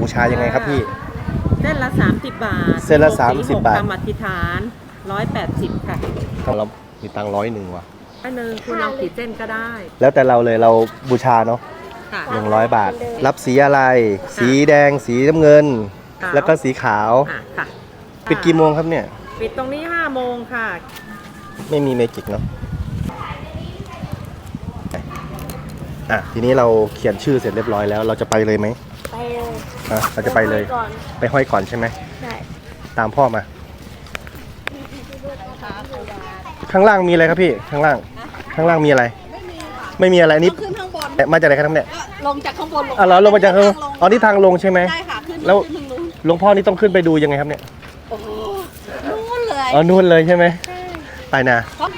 บูชายังไงครับพี่ เส้นละ 30 บาทเส้นละปกติ30บาทหกคำอธิษฐาน 180 ค่ะเรามีตังร้อยหนึ่งว่ะ อันหนึงคุณเอากี่เส้นก็ได้แล้วแต่เราเลยเราบูชาเนาะค่ะ หนึ่งร้อยบาท รับสีอะไร สีแดง สีน้ำเงิน ขาว แล้วก็สีขาว อะค่ะปิดกี่โมงครับเนี่ย ปิดตรงนี้ 5 โมงค่ะ ไม่มีเมจิกเนาะอะ ทีนี้เราเขียนชื่อเสร็จเรียบร้อยแล้ว เราจะไปเลยไหม ไปเลยอะเราจะไปเลย ก่อนไปห้อยก่อนใช่ไหม ใช่ตามพ่อมา ข้างล่างมีอะไรครับพี่ ข้างล่าง ข้างล่างมีอะไร ไม่มีอะไรอันนี้ ขึ้นข้างบนเอ๊ะมาจากไหนครับเนี่ยลงจากข้างบนลงอ๋อเหรอลงมาจากข้างอ๋อนี่ทางลงใช่ไหมใช่ค่ะขึ้นแล้ว ขึ้นทางนู้นหลวงพ่อนี่ต้องขึ้นไปดูยังไงครับเนี่ย โอ้โหนู้นเลยอ๋อนู่นเลยใช่ไหมไปนะครับ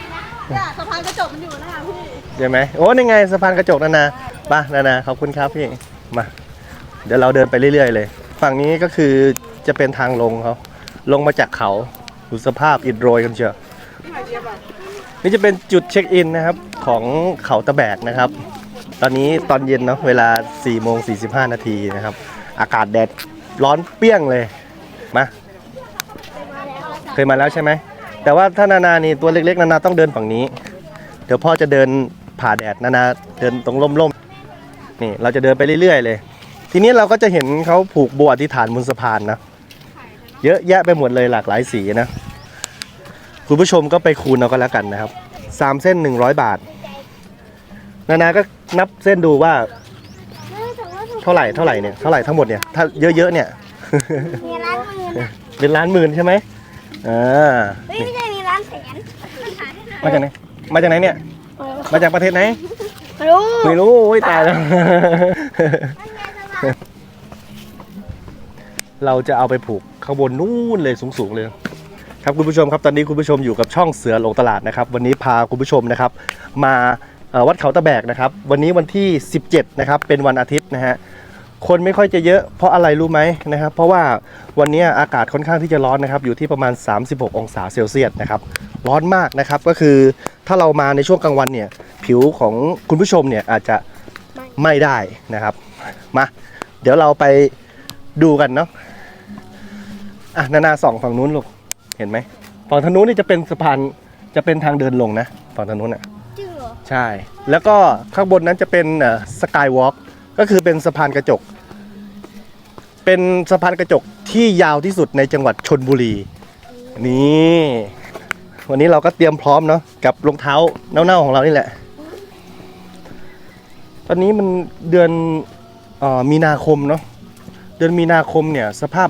เนี่ยสะพานกระจกมันอยู่นะคะพี่ ใช่ไหมโอ้นี่ไงสะพานกระจกนานาป่ะนานาขอบคุณครับพี่ มา เดี๋ยวเราเดินไปเรื่อยๆเลย ฝั่งนี้ก็คือจะเป็นทางลงเขาลงมาจากเขาดูสภาพอิดโรยกันเชียวนี่จะเป็นจุดเช็คอินนะครับของเขาตะแบกนะครับ ตอนนี้ตอนเย็นเนาะเวลา4โมง45 นาทีนะครับ อากาศแดดร้อนเปรี้ยงเลยมาเคยมาแล้วใช่ไหม แต่ว่าถ้านานานี่ตัวเล็กๆ นานาต้องเดินฝั่งนี้ เดี๋ยวพ่อจะเดินผ่าแดดนานาเดินตรงร่มๆนี่เราจะเดินไปเรื่อยๆเลย ทีนี้เราก็จะเห็นเขาผูกโบัวอธิษฐานบนสะพานนะ เยอะแยะไปหมดเลยหลากหลายสีนะ คุณผู้ชมก็ไปคูณเอาก็แล้วกันนะครับสามเส้น100บาท นานาก็นับเส้นดูว่าเท่าไหร่เท่าไหร่เนี่ยเท่าไหร่ทั้งหมดเนี่ยถ้าเยอะๆเนี่ย มีร้านหมื่นอะเป็นล้านหมื่นใช่ไหมอ่าเฮ้ยไม่ใช่มีร้านแสนมาจากไหนมาจากไหนเนี่ย มาจากประเทศไหน รู้ ไม่รู้โอ้ยตายแล้วเเราจะเอาไปผูกข้างบนนู่นเลยสูงๆเลย ครับคุณผู้ชมครับตอนนี้คุณผู้ชมอยู่กับช่องเสือหลงตลาดนะครับ วันนี้พาคุณผู้ชมนะครับ มาวัดเขาตะแบกนะครับ วันนี้วันที่ 17 นะครับ เป็นวันอาทิตย์นะฮะคนไม่ค่อยจะเยอะเพราะอะไรรู้ไหมนะครับ เพราะว่าวันนี้อากาศค่อนข้างที่จะร้อนนะครับ อยู่ที่ประมาณ 36 องศาเซลเซียสนะครับ ร้อนมากนะครับก็คือถ้าเรามาในช่วงกลางวันเนี่ย ผิวของคุณผู้ชมเนี่ยอาจจะไม่ได้นะครับ มา เดี๋ยวเราไปดูกันเนาะอะนานาส่องฝั่งนู้นลูกเห็นไหมฝั่งทางนู้นนี่จะเป็นสะพานจะเป็นทางเดินลงนะฝั่งทางนู้นอะจริงเหรอใช่ แล้วก็ข้างบนนั้นจะเป็นสกายวอล์กก็คือเป็นสะพานกระจก เป็นสะพานกระจกที่ยาวที่สุดในจังหวัดชนบุรี นี่วันนี้เราก็เตรียมพร้อมเนาะกับรองเท้าเน่าๆของเรานี่แหละ ตอนนี้มันเดือนเออ มีนาคมเนาะเดือนมีนาคมเนี่ยสภาพ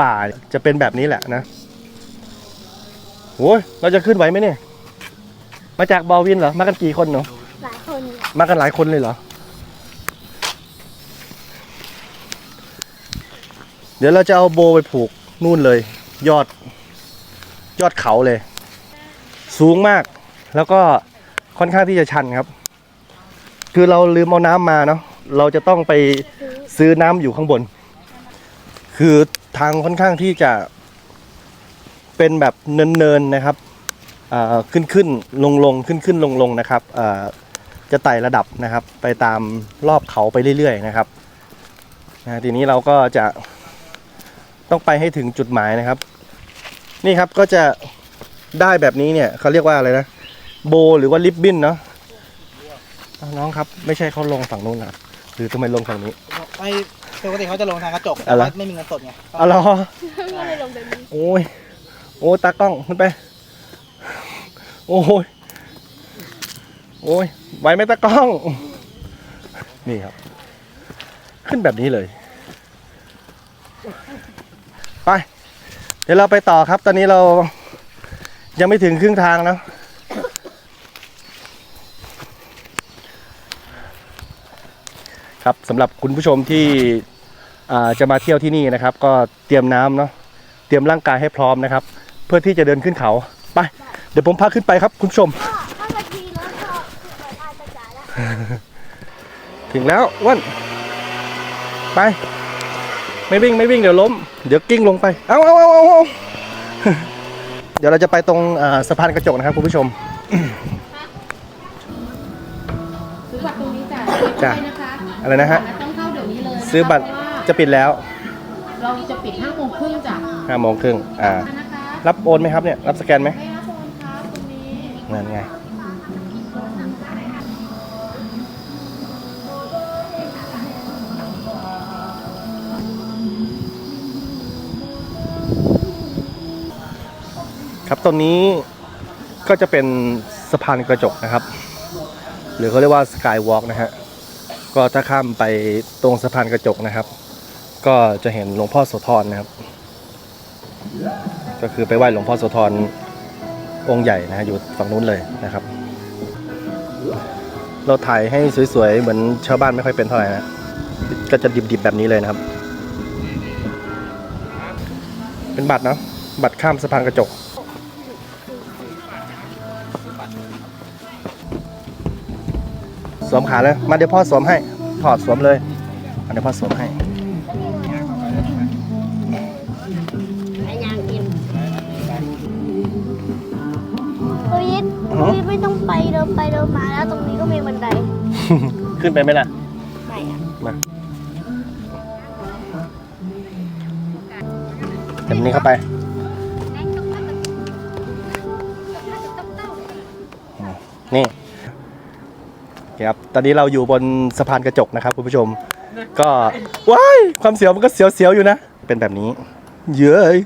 ป่าจะเป็นแบบนี้แหละนะโอ้ยเราจะขึ้นไหวไหมเนี่ย มาจากบอวินเหรอ มากันกี่คนเนาะหลายคนมากันหลายคนเลยเหรอ เดี๋ยวเราจะเอาโบไปผูกนู่นเลย ยอดยอดเขาเลย สูงมากแล้วก็ค่อนข้างที่จะชันครับ คือเราลืมเอาน้ำมาเนาะ เราจะต้องไปซื้อน้ำอยู่ข้างบน คือทางค่อนข้างที่จะเป็นแบบเนินๆนะครับอ่าขึ้นขึ้นลงลงขึ้นขึ้นลงลงนะครับอ่าจะไต่ระดับนะครับ ไปตามรอบเขาไปเรื่อยๆนะครับนะทีนี้เราก็จะต้องไปให้ถึงจุดหมายนะครับ นี่ครับก็จะได้แบบนี้เนี่ยเขาเรียกว่าอะไรนะ โบหรือว่าลิบบิ้นเนาะน้องครับ ไม่ใช่เขาลงฝั่งนู้นเห รอหรือทำไมลงฝั่งนี้ไม่ปกติเขาจะลงทางกระจกอะแต่ไร ว่าไม่มีเงินสดไงอ๋อเหรอก็เลยลงแบบนี้โอ้ยโอ้ตากล้องขึ้นไป โอ้ยโอ้ยไหวไหมตากล้อง นี่ครับ ขึ้นแบบนี้เลย ไป เดี๋ยวเราไปต่อครับ ตอนนี้เรายังไม่ถึงครึ่งทางนะครับ สำหรับคุณผู้ชมที่อ่าจะมาเที่ยวที่นี่นะครับ ก็เตรียมน้ำเนาะเตรียมร่างกายให้พร้อมนะครับ เพื่อที่จะเดินขึ้นเขาไป เดี๋ยวผมพาขึ้นไปครับคุณผู้ชมก็ถ้านาทีแล้วก็เปิดอาจจะจ่ายแล้วถึงแล้วอ้วนไป ไม่วิ่งไม่วิ่งเดี๋ยวล้ม เดี๋ยวกิ้งลงไป เอาเอาเอาเอาเอาเดี๋ยวเราจะไปตรงอ่าสะพานกระจกนะครับคุณผู้ชมซื้อบัตรตรงนี้จ้ะจ้ะได้นะคะ อะไรนะฮะ ต้องเข้าเดี๋ยวนี้เลยนะคะซื้อบัตรเพาะว่าจะปิดแล้วเราจะปิดห้าโมงครึ่งจ้ะห้าโมงครึ่งอ่า นะคะรับโอนไหมครับเนี่ย รับสแกนไหมไม่รับโอนครับตรงนี้นั่นไง ครับตรงนี้ก็จะเป็นสะพานกระจกนะครับ หรือเขาเรียกว่าสกายวอล์กนะฮะ ก็ถ้าข้ามไปตรงสะพานกระจกนะครับ ก็จะเห็นหลวงพ่อโสธรนะครับ ก็คือไปไหว้หลวงพ่อโสธรองค์ใหญ่นะฮะอยู่ฝั่งนู้นเลยนะครับ เราถ่ายให้สวยๆ เหมือนชาวบ้านไม่ค่อยเป็นเท่าไหร่นะ ก็จะดิบๆแบบนี้เลยนะครับ เป็นบัตรเนาะบัตรข้ามสะพานกระจก วมขาเลย มาเดี๋ยวพ่อสวมให้ ถอดสวมเลยมาเดี๋ยวพ่อสวมให้โอ้ยโอ้ยไม่ต้องไปเดินไปเดินมาแล้วตรงนี้ก็มีบันได ขึ้นไปไหมล่ะไหนอะมาเดี๋ยวนี้เข้าไปนี่ ครับตอนนี้เราอยู่บนสะพานกระจกนะครับคุณผู้ชม ก็ว้ายความเสียวมันก็เสียวๆอยู่นะ เป็นแบบนี้ เยอะเลย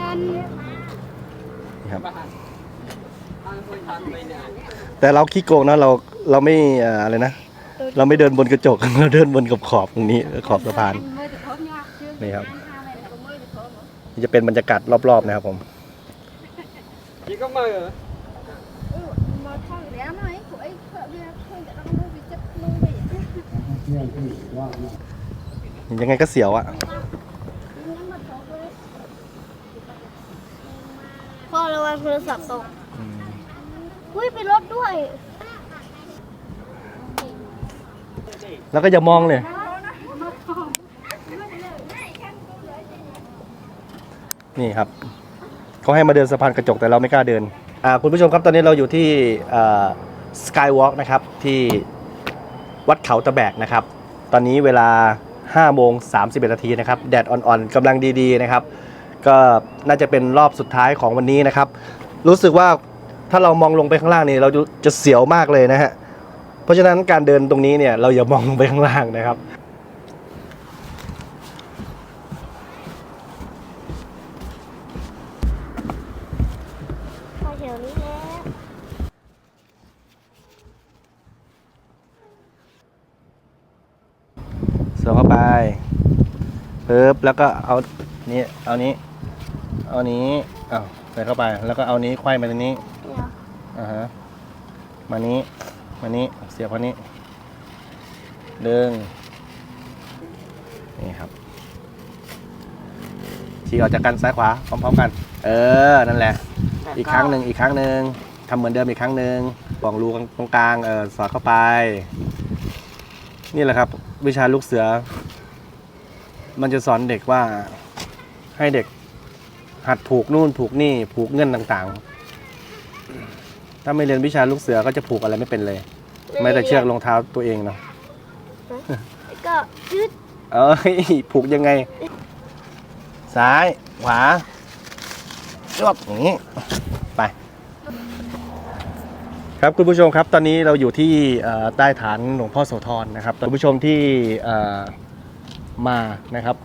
นั่นนี่ครับแต่เราขี้โกงนะเราเราไม่เอ่ออะไรนะ เราไม่เดินบนกระจกเราเดินบนขอบขอบๆตรงนี้ขอบสะพานนี่ครับนี่จะเป็นบรรยากาศรอบๆนะครับผมมาท่องแล้วหน่อยคุยเพื่อเพื่อเพื่อจะต้องดูวิจัยดูไป ยังไงก็เสียวอะพ่อระวังโทรศัพท์ตกอุ้ยเป็นรถด้วย แล้วก็อย่ามองเลย นี่ครับ เขาให้มาเดินสะพานกระจกแต่เราไม่กล้าเดิน อ่าคุณผู้ชมครับตอนนี้เราอยู่ที่สกายวอล์กนะครับที่ วัดเขาตะแบกนะครับ ตอนนี้เวลา5โมง31นาทีนะครับ แดดอ่อนๆกำลังดีๆนะครับ ก็น่าจะเป็นรอบสุดท้ายของวันนี้นะครับ รู้สึกว่าถ้าเรามองลงไปข้างล่างนี่เราจะเสียวมากเลยนะฮะ เพราะฉะนั้นการเดินตรงนี้เนี่ยเราอย่ามองลงไปข้างล่างนะครับแถวนี้แล้ว สวมเข้าไปปึ๊บแล้วก็เอานี้เอานี้ เอานี้อ้าวใส่เข้าไป แล้วก็เอานี้ไขว้มาตรงนี้เนี่ยอ่าฮะมานี้มานี้เสียบพอนี้ดึงนี่ครับชี้ออกจากกันซ้ายขวาพร้อมๆกัน เออนั่นแหละ อีกครั้งหนึ่งอีกครั้งหนึ่งทำเหมือนเดิมอีกครั้งหนึ่งปองรูตรงกลางเออสอดเข้าไป นี่แหละครับ วิชาลูกเสือ มันจะสอนเด็กว่าให้เด็กหัดผูกนู่นผูกนี่ผูกเงื่อนต่างๆ ถ้าไม่เรียนวิชาลูกเสือก็จะผูกอะไรไม่เป็นเลย ไม่แต่เชือกรองเท้าตัวเองเนาะแล้วก็ยืดเอ้ยผูกยังไง ซ้าย ขวาจวบอย่างนี้ไป ครับคุณผู้ชมครับ ตอนนี้เราอยู่ที่เอ่อใต้ฐานหลวงพ่อโสธรนะครับคุณผู้ชมที่เอ่อ มานะครับ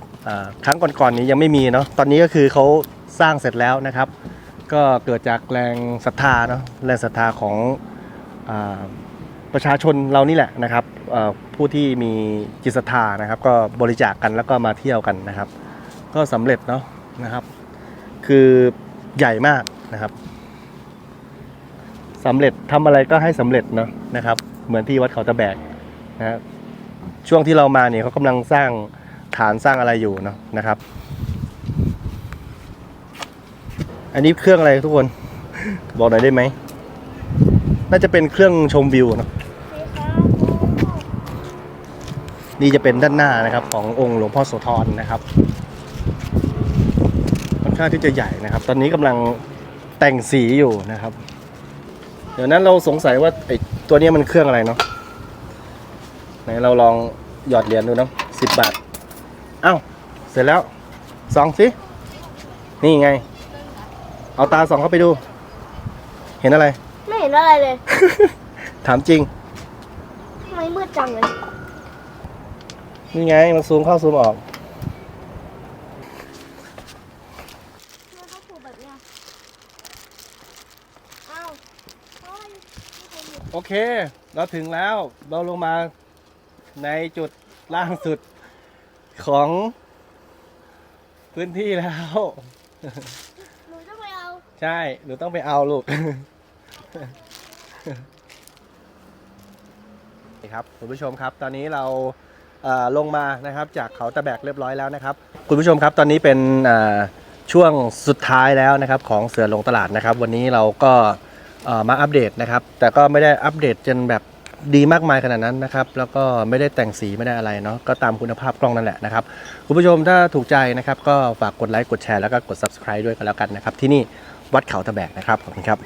ครั้งก่อนๆนี้ยังไม่มีเนาะตอนนี้ก็คือเขาสร้างเสร็จแล้วนะครับ ก็เกิดจากแรงศรัทธาเนาะแรงศรัทธาของอประชาชนเรานี่แหละนะครับผู้ที่มีจิตศรัทธานะครับ ก็บริจาคกันแล้วก็มาเที่ยวกันนะครับ ก็สำเร็จเนาะนะครับ คือใหญ่มากนะครับสำเร็จทำอะไรก็ให้สำเร็จเนาะนะครับ เหมือนที่วัดเขาตะแบกนะครับ ช่วงที่เรามาเนี่ยเขากำลังสร้างฐานสร้างอะไรอยู่เนาะนะครับ อันนี้เครื่องอะไรทุกคน บอกหน่อยได้ไหม น่าจะเป็นเครื่องชมวิวเนอะนี่จะเป็นด้านหน้านะครับ ขององค์หลวงพ่อโสธรนะครับค่อนข้างที่จะใหญ่นะครับ ตอนนี้กำลังแต่งสีอยู่นะครับ เดี๋ยวนั้นเราสงสัยว่าไอ้ตัวนี้มันเครื่องอะไรเนาะ ไหนเราลองหยอดเหรียญดูเนาะสิบบาท เอ้า เสร็จแล้วส่องสิ นี่ไง เอาตาส่องเข้าไปดู เห็นอะไร ไม่เห็นอะไรเลย ถามจริงทำไมมืดจังเลย นี่ไง มันซูมเข้าซูมออกทำไมเขาถูกแบบเนี้ยอ้าวเฮ้ยมีคนอยู่ โอเค เราถึงแล้ว เราลงมา ในจุดล่างสุดของพื้นที่แล้ว หนูจะไปเอาใช่ หนูต้องไปเอาลูก นี่ครับคุณผู้ชมครับ ตอนนี้เราเอ่อลงมานะครับ จากเขาตะแบกเรียบร้อยแล้วนะครับ คุณผู้ชมครับตอนนี้เป็นเอ่อช่วงสุดท้ายแล้วนะครับ ของเสือลงตลาดนะครับ วันนี้เราก็เอ่อมาอัปเดตนะครับ แต่ก็ไม่ได้อัปเดตจนแบบ ดีมากมายขนาดนั้นนะครับ แล้วก็ไม่ได้แต่งสีไม่ได้อะไรเนาะก็ตามคุณภาพกล้องนั่นแหละนะครับคุณผู้ชมถ้าถูกใจนะครับก็ฝากกดไลค์กดแชร์แล้วก็กด subscribe ด้วยก็แล้วกันนะครับที่นี่วัดเขาตะแบกนะครับขอบคุณครับ